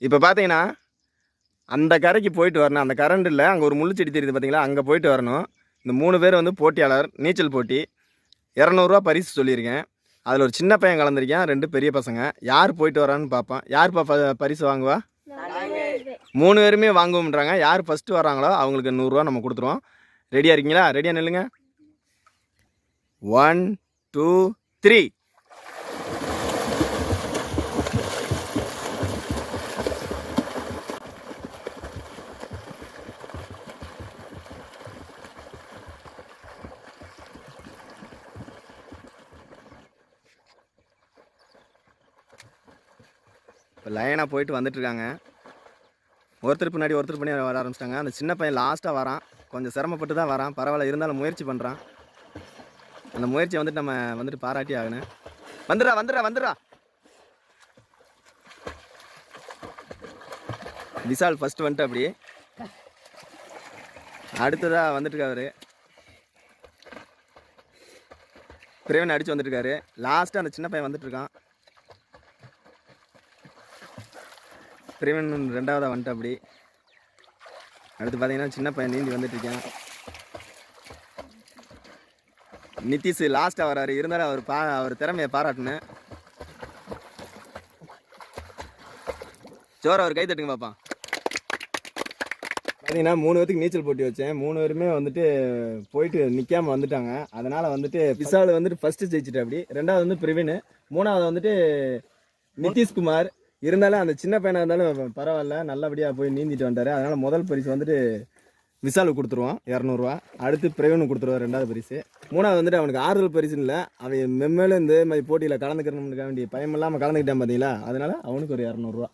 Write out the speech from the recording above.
இப்போ பார்த்தீங்கன்னா அந்த கரைக்கு போயிட்டு வரணும். அந்த கரண்ட் இல்லை அங்கே ஒரு முள்ளுச்செடி தெரியுது பார்த்தீங்களா அங்கே போயிட்டு வரணும். இந்த மூணு பேர் வந்து போட்டியாளர் நீச்சல் போட்டி. இரநூறுவா பரிசு சொல்லியிருக்கேன். அதில் ஒரு சின்ன பையன் கலந்துருக்கேன் ரெண்டு பெரிய பசங்க. யார் போயிட்டு வரான்னு பார்ப்பேன் யார் பா ப- பரிசு வாங்குவா? மூணு பேருமே வாங்குவோம்ன்றாங்க. யார் ஃபஸ்ட்டு வராங்களோ அவங்களுக்கு நூறுரூவா நம்ம கொடுத்துருவோம். ரெடியாக இருக்கீங்களா? ரெடியாக நில்லுங்க. ஒன் டூ த்ரீ இப்போ லைனாக போயிட்டு வந்துட்டுருக்காங்க. ஒருத்தர் பின்னாடி ஒருத்தர் பின்னாடி வர ஆரம்பிச்சிட்டாங்க. அந்த சின்ன பையன் லாஸ்ட்டாக வரான். கொஞ்சம் சிரமப்பட்டு தான் வரான். பரவாயில்ல இருந்தாலும் முயற்சி பண்ணுறான் அந்த முயற்சியை வந்துட்டு நம்ம வந்துட்டு பாராட்டி ஆகணும். வந்துடுறா வந்துடுறா வந்துடுறா. விஷால் ஃபஸ்ட்டு வந்துட்டு அப்படி அடுத்ததாக வந்துட்டுருக்காரு பிரேவன் அடித்து வந்துட்டுருக்காரு வந்துட்டு லாஸ்ட்டாக அந்த சின்ன பையன் வந்துட்டுருக்கான் இருக்கான் ரெண்டாவதாக வந்துட்டு அப்படி. அடுத்து பார்த்தீங்கன்னா சின்ன பையன் நீந்தி வந்துட்டு இருக்கேன் நிதிஷ் லாஸ்ட்டாக வராரு. இருந்தாலும் அவர் பா அவர் திறமையை பாராட்டினேன். ஜோர் அவர் கை தட்டுங்க பாப்பா. பார்த்தீங்கன்னா மூணு பேத்துக்கு நீச்சல் போட்டி வச்சேன். மூணு பேருமே வந்துட்டு போயிட்டு நிற்காம வந்துட்டாங்க. அதனால் வந்துட்டு விசால் வந்துட்டு ஃபஸ்ட்டு ஜெயிச்சிட்டு அப்படி. ரெண்டாவது வந்து பிரவீன். மூணாவது வந்துட்டு நிதிஷ்குமார் இருந்தாலும் அந்த சின்ன பையனாக இருந்தாலும் பரவாயில்ல நல்லபடியாக போய் நீந்திட்டு வந்தார். அதனால் முதல் பரிசு வந்துட்டு விசாலுக்கு கொடுத்துருவோம் இரநூறுவா. அடுத்து பிரவீனுக்கு கொடுத்துருவோம் ரெண்டாவது பரிசு. மூணாவது வந்துட்டு அவனுக்கு ஆறுதல் பரிசு இல்லை. அவன் மெம்மேலும் இந்த மாதிரி போட்டியில் கலந்துக்கிறணும்னு வேண்டிய பயம் இல்லாமல் கலந்துக்கிட்டான் பார்த்தீங்களா அதனால் அவனுக்கு ஒரு இரநூறுவா.